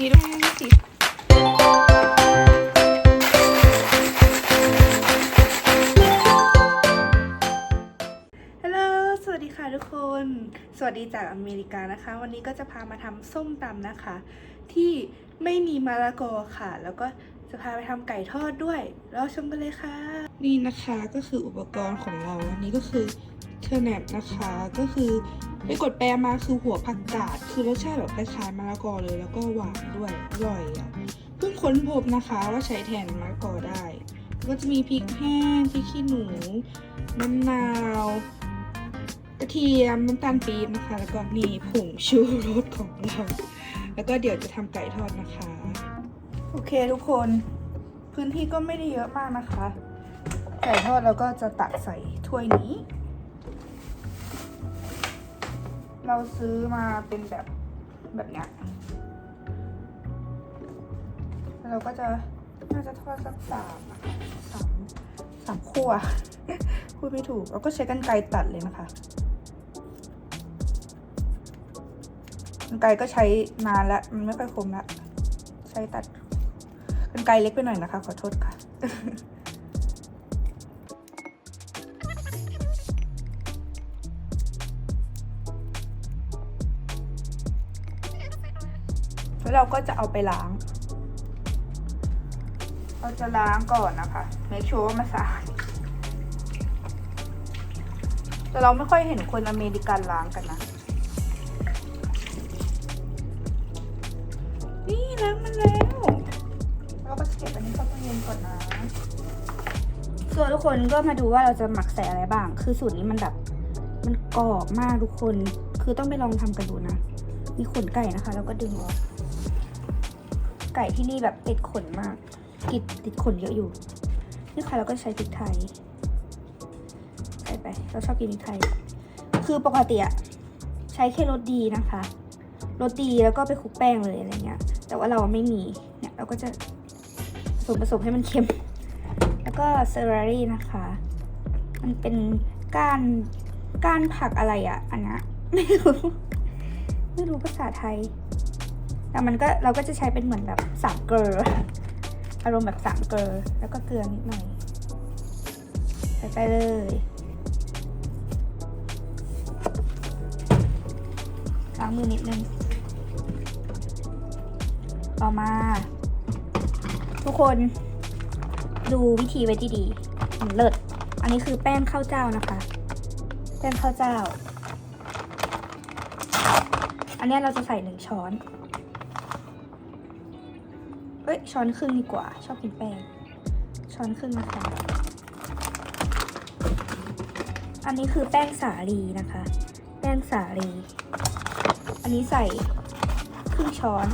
นี่ด้วยสิฮัลโหลสวัสดีค่ะทุกคน สวัสดีจากอเมริกานะคะ วันนี้ก็จะพามาทำส้มตำนะคะ ที่ไม่มีมะละกอค่ะ แล้วก็จะพาไปทำไก่ทอดด้วยเราชมกันเลยค่ะ นี่นะคะก็คืออุปกรณ์ของเรา อันนี้ก็คือเทอร์เนปนะคะ ก็คือ ไปกดแปลมาคือหัวผักกาด คือรสชาติแบบคล้ายๆมะละกอเลย แล้วก็หวานด้วย อร่อยอะ เพิ่งค้นพบนะคะว่าใช้แทนมะละกอได้ ก็จะมีพริกแห้ง พริกขี้หนู มะนาว กระเทียม น้ำตาลปี๊บนะคะ แล้วก็นี่ผงชูรสของเรา แล้วก็เดี๋ยวจะทำไก่ทอดนะคะ โอเคทุกคน พื้นที่ก็ไม่ได้เยอะมากนะคะ ไก่ทอดเราก็จะตักใส่ถ้วยนี้ เราซื้อมาเป็นแบบแบบเนี้ยเราก็จะน่าจะทอดสักสามสามสามขั้วพูดไม่ถูกเราก็ใช้กันไกรตัดเลยนะคะกันไกรก็ใช้นานแล้วมันไม่ค่อยคมแล้วใช้ตัดกันไกรเล็กไปหน่อยนะคะ ขอโทษค่ะ เราก็จะเอาไปล้าง เราจะล้างก่อนนะคะ make sure ว่ามันสะอาดแต่เราไม่ค่อยเห็นคนอเมริกันล้างกันนะ นี่ล้างมันแล้ว เราก็จะเก็บอันนี้เข้าตู้เย็นก่อนนะส่วนทุกคนก็มาดูว่าเราจะหมักใส่อะไรบ้าง คือสูตรนี้มันแบบ มันกรอบมากทุกคน คือต้องไปลองทำกันดูนะ มีขนไก่นะคะ แล้วก็ดึงออก ไก่ที่นี่แบบติดขนมาก ติดติดขนเยอะอยู่นี่ค่ะเราก็ใช้พริกไทยใส่ไป เราชอบกินพริกไทย คือปกติอะใช้แค่รสดีนะคะรสดีแล้วก็ไปคลุกแป้งเลยอะไรเงี้ย แต่ว่าเราไม่มี เนี่ยเราก็จะผสมผสมให้มันเค็ม แล้วก็เซอร์รารี่นะคะ มันเป็นก้านก้านผักอะไรอะอันนี้ไม่รู้ ไม่รู้ภาษาไทย แต่มันก็เราก็จะใช้เป็นเหมือนแบบสามเกลืออารมณ์แบบสามเกลือแล้วก็เกลือนิดหน่อยใส่ไปเลยล้างมือนิดนึง ต่อมา ทุกคนดูวิธีไว้ดีๆมันเลิศอันนี้คือแป้งข้าวเจ้านะคะ แป้งข้าวเจ้า อันนี้เราจะใส่หนึ่งช้อน อ้ยช้อนครึ่งดีกว่า ชอบกินแป้ง ช้อนครึ่งนะคะ อันนี้คือแป้งสาลีนะคะ แป้งสาลี อันนี้ใส่ครึ่งช้อน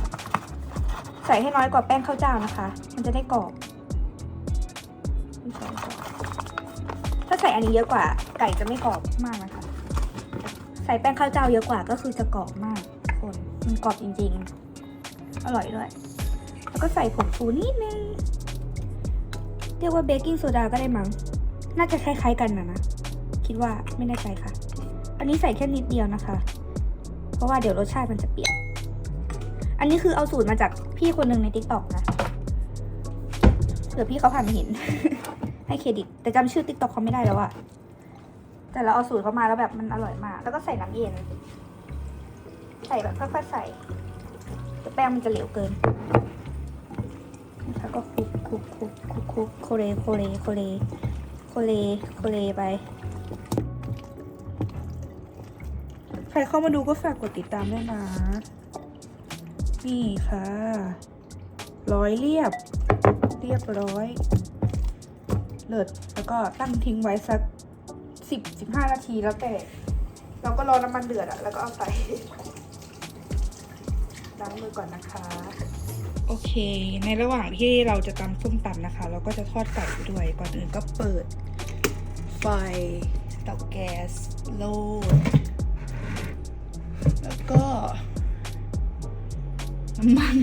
ใส่ให้น้อยกว่าแป้งข้าวเจ้านะคะ มันจะได้กรอบ ถ้าใส่อันนี้เยอะกว่า ไก่จะไม่กรอบมากนะคะ ใส่แป้งข้าวเจ้าเยอะกว่าก็คือจะกรอบมากคน มันกรอบจริงๆ อร่อยด้วย แล้วก็ใส่ผงฟูนิดนึง เรียกว่าเบกกิ้งโซดาก็ได้มั้ง น่าจะคล้ายๆกันนะนะ คิดว่าไม่แน่ใจค่ะ อันนี้ใส่แค่นิดเดียวนะคะ เพราะว่าเดี๋ยวรสชาติมันจะเปลี่ยน อันนี้คือเอาสูตรมาจากพี่คนหนึ่งใน t ิ k t o k นะ เผื่อพี่เขาผ่านมาเห็น ให้เครดิต แต่จำชื่อ t ิ k t o k เขาไม่ได้แล้วอะแต่เราเอาสูตรเขามาแล้วแบบมันอร่อยมาก แล้วก็ใส่น้ำเย็น ใส่แบบค่อยๆใส่เดี๋ยวแป้งมันจะเหลวเกิน ก็คลุกคลุกคลุกคลุกคลุกโคเลโคเลโคเลโคเลโคเลไป ใครเข้ามาดูก็ฝากกดติดตามด้วยนะ นี่ค่ะ ร้อยเรียบ เรียบร้อย เลิศแล้วก็ตั้งทิ้งไว้สักสิบสิบห้านาทีแล้วแต่ เราก็รอน้ำมันเดือดอะแล้วก็เอาใส่ล้างมือก่อนนะคะ โอเค ในระหว่างที่เราจะตำส้มตำนะคะ เราก็จะทอดไก่ไปด้วย ก่อนอื่นก็เปิด ไฟเตาแก๊สโลดแล้วก็น้ำมัน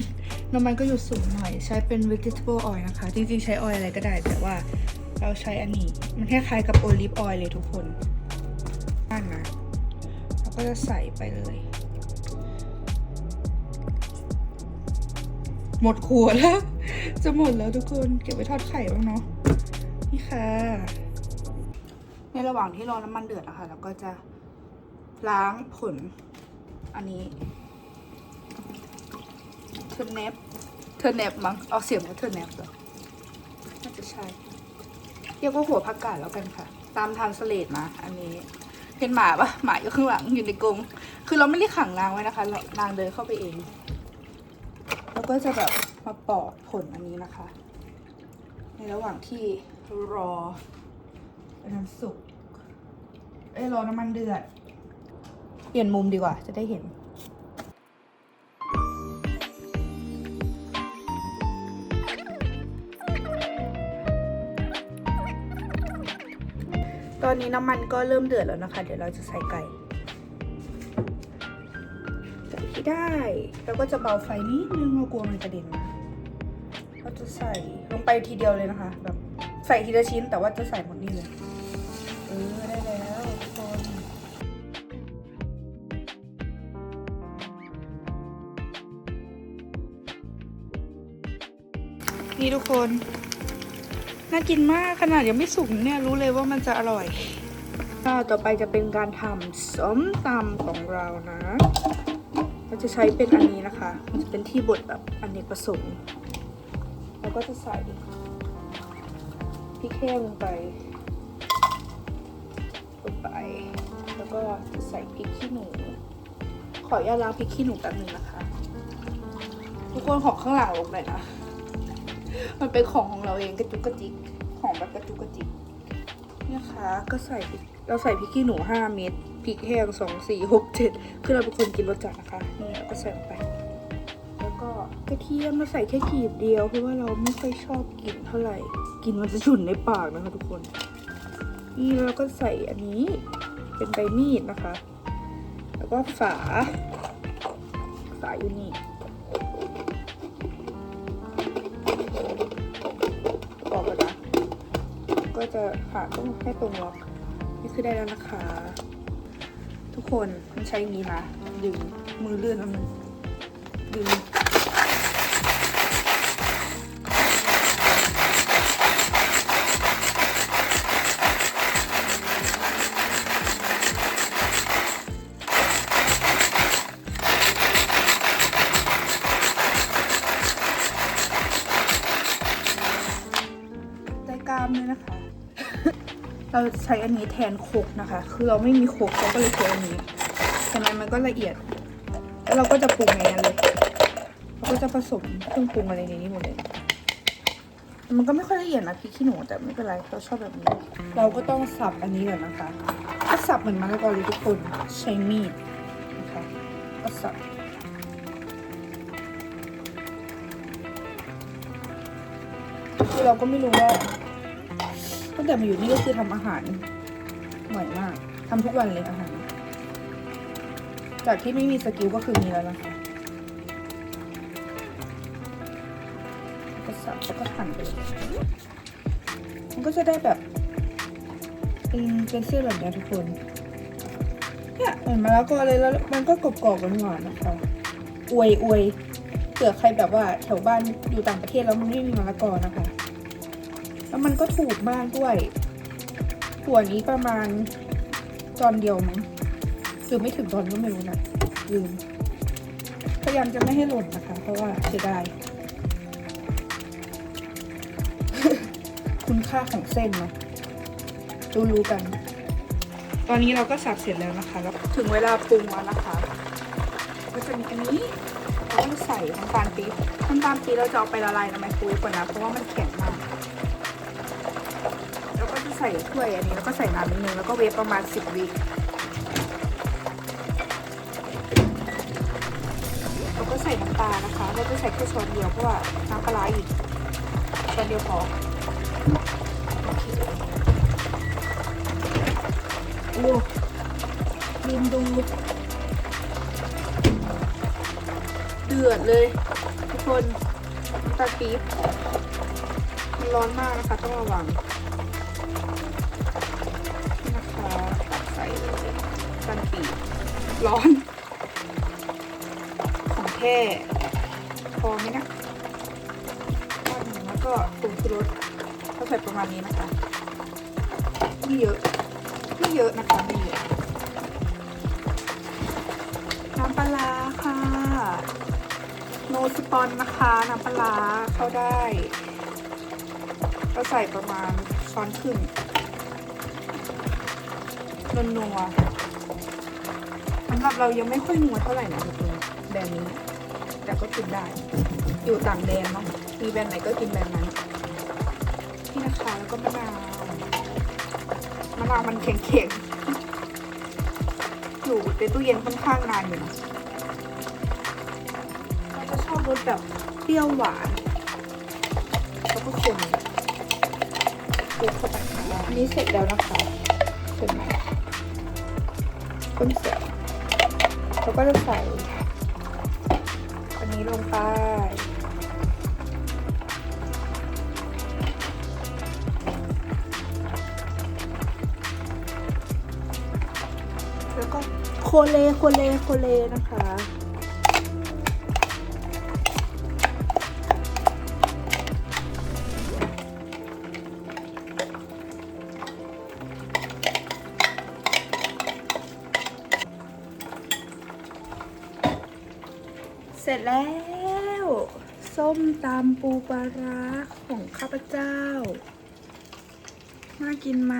น้ำมันก็อยู่สูงหน่อย ใช้เป็น vegetable oil นะคะ จริงๆ ใช้ออยอะไรก็ได้ แต่ว่าเราใช้อันนี้ มันคล้ายๆกับ olive oil เลยทุกคนนั่นนะเราก็จะใส่ไปเลย หมดขวดแล้ว จะหมดแล้วทุกคนเก็บไว้ทอดไข่บ้างเนาะนี่ค่ะ ในระหว่างที่รอน้ำมันเดือดอะค่ะเราก็จะล้างผล อันนี้เทอร์เนปเทอร์เนปมั้งเอาเสียงว่าเทอร์เนปเหรอน่าจะใช่เรียกว่าหัวผักกาดแล้วกันค่ะ ตามทานสเลดมา อันนี้เห็นหมาปะหมาอยู่ข้างหลังอยู่ในกรงคือเราไม่ได้ขังนางไว้นะคะนางเดินเข้าไปเอง แล้วก็จะแบบมาปอกผลอันนี้นะคะ ในระหว่างที่รอน้ำสุก เอ้ยรอน้ำมันเดือด เปลี่ยนมุมดีกว่า จะได้เห็นตอนนี้น้ำมันก็เริ่มเดือดแล้วนะคะ เดี๋ยวเราจะใส่ไก่ ได้แล้วก็จะเบาไฟนิดนึงเรากลัวมันกระเด็นมาเราจะใส่ลงไปทีเดียวเลยนะคะ แบบใส่ทีละชิ้นแต่ว่าจะใส่หมดนี่เลยเออได้แล้วทุกคนนี่ทุกคนน่ากินมากขนาดยังไม่สุกเนี่ยรู้เลยว่ามันจะอร่อยต่อไปจะเป็นการทำส้มตำของเรานะ เราจะใช้เป็นอันนี้นะคะ มันจะเป็นที่บดแบบอันเนกประสงค์แล้วก็จะใส่พริกแห้งลงไปลงไป แล้วก็จะใส่พริกขี้หนู ขออนุญาตล้างพริกขี้หนูแป๊บนึงนะคะ ทุกคนของข้างหลังลงไปนะ มันเป็นของของเราเองกระจุกกระจิก ของแบบกระจุกกระจิกเนี่ยนะคะ ก็ใส่เราใส่พริกขี้หนูห้าเม็ด ริกแห้งสองสี่หกเจ็ดคือเราเป็นคนกินรสจัดนะคะนี่เราก็ใส่ลงไป แล้วก็กระเทียมเราใส่แค่ขีดเดียว เพราะว่าเราไม่ค่อยชอบกลิ่นเท่าไหร่กลิ่นมันจะฉุนในปากนะคะทุกคน นี่เราก็ใส่อันนี้เป็นใบมีดนะคะ แล้วก็ฝา ฝาอยู่นี่ออกแล้วนะก็จะหาต้องให้ตรงล็อกนี่คือได้แล้วนะคะ ทุกคนมันใช้อย่างนี้นะดึงมือเลื่อนมันดึง ใช้อันนี้แทนโคกนะคะ คือเราไม่มีโคกเราก็เลยใช้อันนี้ฉะนั้นมันก็ละเอียด แล้วเราก็จะปรุงในนั้นเลย เราก็จะผสมเครื่องปรุงอะไรในนี้หมดเลย มันก็ไม่ค่อยละเอียดนะพริกขี้หนูแต่ไม่เป็นไรเราชอบแบบนี้ เราก็ต้องสับอันนี้ก่อนนะคะก็สับเหมือนมะละกอเลยทุกคนใช้มีดนะคะก็สับคือเราก็ไม่รู้ว่า งแต่มาอยู่นี่ก็คือทำอาหารบ่อยมากทำทุกวันเลยอาหาร จากที่ไม่มีสกิลก็คือมีแล้วนะคะก็สับแล้วก็หั่นไปมันก็จะได้แบบเป็นเป็นเส้นแบบนี้ทุกคนเนี่ยเหมือนมะละกอเลยแล้วมันก็กรอบๆหวานๆนะคะอวยอวยเผื่อใครแบบว่าแถวบ้านอยู่ต่างประเทศแล้วมันไม่มีมะละกอนะคะ แล้วมันก็ถูกมากด้วยหัวนี้ประมาณตอนเดียวมั้งหรือไม่ถึงตอนก็ไม่รู้นะลืมพยายามจะไม่ให้หล่นนะคะ เพราะว่าเสียดายคุณค่าของเส้นเนาะรู้รู้ๆกัน ตอนนี้เราก็สับเสร็จแล้วนะคะ แล้วถึงเวลาปรุงแล้วนะคะ ก็จะมีอันนี้เราก็ใส่น้ำตาลปี๊บน้ำตาลปี๊บเราจะเอาไปละลายในไมโครเวฟก่อนนะ เพราะว่ามันแข็ง แล้วก็จะใส่ถ้วยอันนี้แล้วก็ใส่น้ำนิดนึงแล้วก็เวฟประมาณสิบวิแล้วก็ใส่น้ำตาลนะคะ เราจะใส่แค่ช้อนเดียวเพราะว่าน้ำปลาอีกช้อนเดียวพอโอ้ลืมดูเดือดเลยทุกคนน้ำตาลปี๊บมันร้อนมากนะคะต้องระวัง ใส่สันปีร้อน ของแท้พอไหมนะแล้วก็ผงชูรสก็ใส่ประมาณนี้นะคะไม่เยอะไม่เยอะนะคะไม่เยอะน้ำปลาค่ะโนสปอนนะคะน้ำปลาร้าเข้าได้ ก็ใส่ประมาณช้อนครึ่ง นนัวสำหรับเรายังไม่ค่อยนัวเท่าไหร่นะจริงๆแบรนด์นี้ แต่ก็กินได้ อยู่ต่างแดนเนาะมีแบรนด์ไหนก็กินแบรนด์นั้นนี่นะคะแล้วก็มะนาวมะนาวมันแข็งๆอยู่ในตู้เย็นค่อนข้างนานอยู่นะเราจะชอบรสแบบเปรี้ยวหวานแล้วก็คนคลุกเข้าไปค่ะอันนี้เสร็จแล้วนะคะเสร็จไหม คนเสียบเราก็จะใส่อันนี้ลงไปแล้วก็โคเลโคเลโคเลนะคะ เสร็จแล้ว ส้มตำปูปลาร้าของข้าพเจ้า น่ากินไหม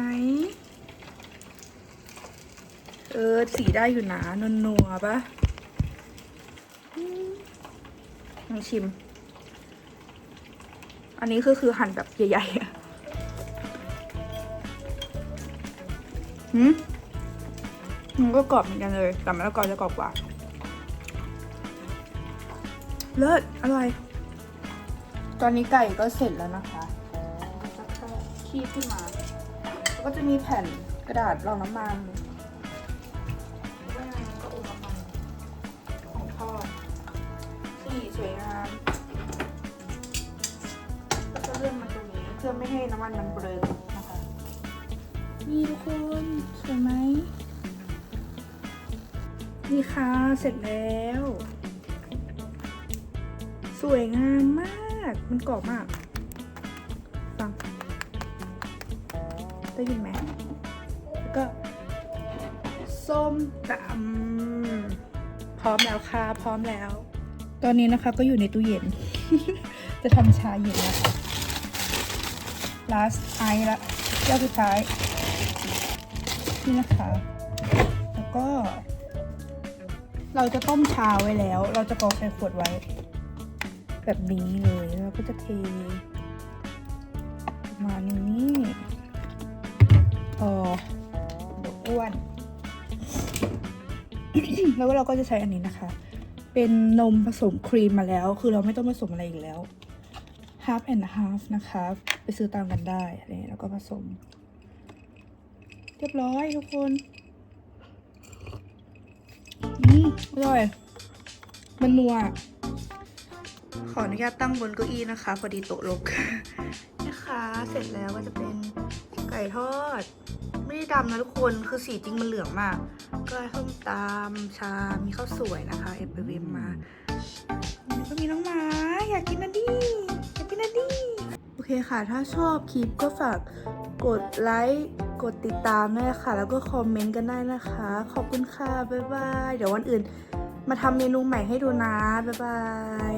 เออ สีได้อยู่นะนนัวปะลองชิม อันนี้คือคือหั่นแบบใหญ่ๆอะหืมมันก็กรอบเหมือนกันเลย แต่มะละกอจะกรอบกว่า เลิศอร่อย ตอนนี้ไก่ก็เสร็จแล้วนะคะจะแค่คีบขึ้นมาแล้วก็จะมีแผ่นกระดาษรองน้ำมันแล้วก็อุน้ำมันของทอดสีสวยงามแล้วก็เลื่อนมาตรงนี้เพื่อไม่ให้น้ำมันมันเบลอนะคะ นี่ทุกคนสวยไหมนี่ค่ะ เสร็จแล้ว สวยงามมาก มันกรอบมาก ฟัง ได้ยินไหม แล้วก็ ส้มตำพร้อมแล้วค่ะ พร้อมแล้ว ตอนนี้นะคะก็อยู่ในตู้เย็น จะทำชาเย็นนะคะ last ice ละแก้วสุดท้าย นี่นะคะ แล้วก็ เราจะต้มชาไว้แล้ว เราจะกรองใส่ขวดไว้ แบบนี้เลยแล้วก็จะเทประมาณนี้พอดี๋ยวอ้วน แล้วเราก็จะใช้อันนี้นะคะ เป็นนมผสมครีมมาแล้ว คือเราไม่ต้องผสมอะไรอีกแล้ว half and half นะคะ ไปซื้อตามกันได้อะไรแล้วก็ผสม เรียบร้อยทุกคนอืมอร่อย มันนัว ขออนุญาตตั้งบนเก้าอี้นะคะพอดีโต๊ะลกนะคะเสร็จแล้วก็จะเป็นไก่ทอด ไม่ได้ดำนะทุกคนคือสีจริงมันเหลืองมาก ก็ส้มตำชา มีข้าวสวยนะคะเอฟเวมมาแล้วก็มีน้องหมา อยากกินนะดิอยากกินนะดิโอเคค่ะ ถ้าชอบคลิปก็ฝากกดไลค์กดติดตามด้วยค่ะ แล้วก็คอมเมนต์กันได้นะคะ ขอบคุณค่ะ บ๊ายบาย เดี๋ยววันอื่นมาทำเมนูใหม่ให้ดูนะ บ๊ายบาย